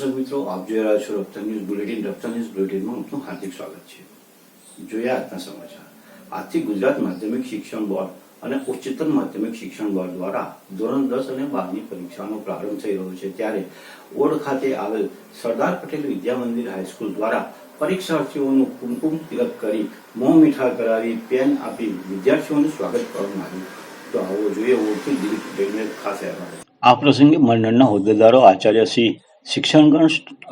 મિત્રો, આપ જોઈ રહ્યા છો Raftaar news bulletin. Raftaar news બુલેટિનમાં આપનું હાર્દિક સ્વાગત છે. જોયા આજના સમાચાર. આજથી ગુજરાત માધ્યમિક શિક્ષણ બોર્ડ અને ઉચ્ચતર માધ્યમિક શિક્ષણ બોર્ડ દ્વારા ધોરણ દસ અને બારની પરીક્ષાનો પ્રારંભ થઈ રહ્યો છે. ત્યારે ઓડ ખાતે આવેલ સરદાર પટેલ વિદ્યા હાઈસ્કૂલ દ્વારા પરીક્ષાર્થીઓનું કુમકુમ તિલક કરી મોં મીઠા કરાવી પેન આપી વિદ્યાર્થીઓનું સ્વાગત કરવામાં આવ્યું. તો આવો જોઈએ ઓળખી દિલીપ ખાસ અહેવાલ. આ પ્રસંગે મંડળના હોદ્દેદારો આચાર્યશ્રી શિક્ષણગણ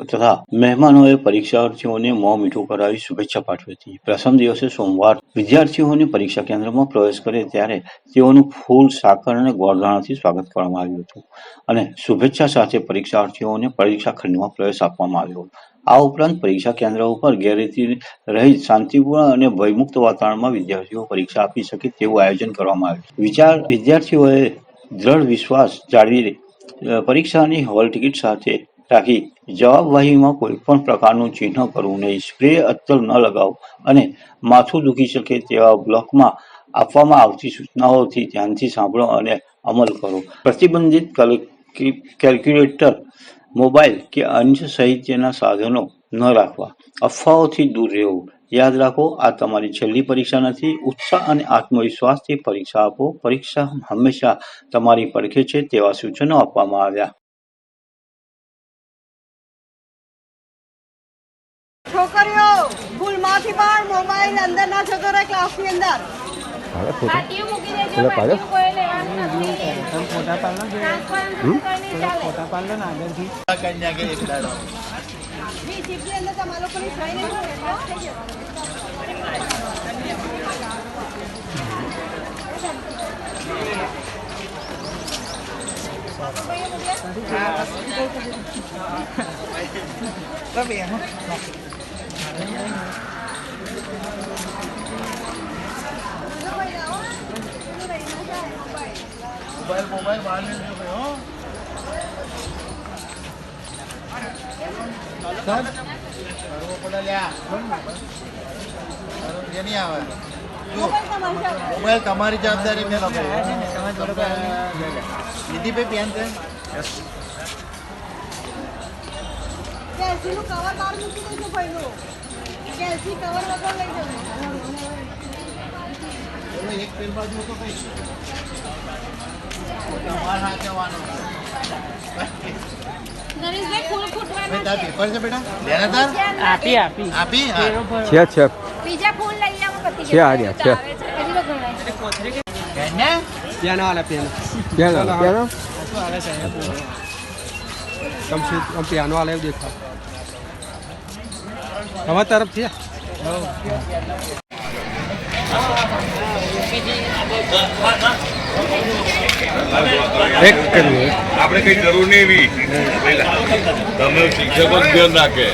તથા મહેમાનોએ પરીક્ષાર્થીઓને મોં મીઠું કરાવી શુભેચ્છા પાઠવી હતી. પ્રથમ દિવસે સોમવાર વિદ્યાર્થીઓને પરીક્ષા કેન્દ્રમાં પ્રવેશ કરે ત્યારે તેઓનું ફૂલ સાકર અને ગોળધાણાથી સ્વાગત કરવામાં આવ્યું હતું અને શુભેચ્છા સાથે પરીક્ષાર્થીઓને પરીક્ષા ખંડમાં પ્રવેશ આપવામાં આવ્યો. આ ઉપરાંત પરીક્ષા કેન્દ્ર ઉપર ગેરરીતિ રહિત શાંતિપૂર્ણ અને ભયમુક્ત વાતાવરણમાં વિદ્યાર્થીઓ પરીક્ષા આપી શકે તેવું આયોજન કરવામાં આવ્યું. વિચાર વિદ્યાર્થીઓએ દ્રઢ વિશ્વાસ જાળવી પરીક્ષાની હોલ ટિકિટ સાથે રાખી. જવાબવાહીમાં કોઈ પણ પ્રકારનું ચિહ્ન કરવું નહીં. સ્પ્રે અત્તર ન લગાવવું અને માથું દુખી શકે તેવા બ્લોકમાં આપવામાં આવતી સૂચનાઓથી ધ્યાનથી સાંભળો અને અમલ કરો. પ્રતિબંધિત કલ- કેલ્ક્યુલેટર, મોબાઈલ કે અન્ય સાહિત્યના સાધનો ન રાખવા. અફવાઓથી દૂર રહેવું. યાદ રાખો, આ તમારી છેલ્લી પરીક્ષા નથી. ઉત્સાહ અને આત્મવિશ્વાસથી પરીક્ષા આપો. પરીક્ષા હંમેશા તમારી પડખે છે તેવા સૂચનો આપવામાં આવ્યા. છોકરીઓ ભૂલમાંથી પણ મોબાઈલ અંદર. ના. જતો રહે ક્લાસની અંદર મૂકી દેજો પેલા પાડો? પાટીઓ કોઈ લેવાનું નથી ફોટા પાડો કે ટ્રાન્સપરન્સી કોઈ નહીં ચાલે ફોટા પાડો ને આગળથી વીસીપી અંદર તમારા લોકોની સહી નહીં હોય એટલે થઈ જવાનું. મોબાઈલ તમારી સાથે. મોબાઈલ તમારી જવાબદારી મેં લોકો દીદી ભાઈ પેન છે કેલ્સીનું કવર બહાર મૂકી કવર વગર લઈ જવું એક પેન બાજુ તો કઈ કમ પિયાનો વાળા એવું તમારા તરફથી આપણે કઈ જરૂર નહીં એવી. તમે શિક્ષકો ધ્યાન રાખે.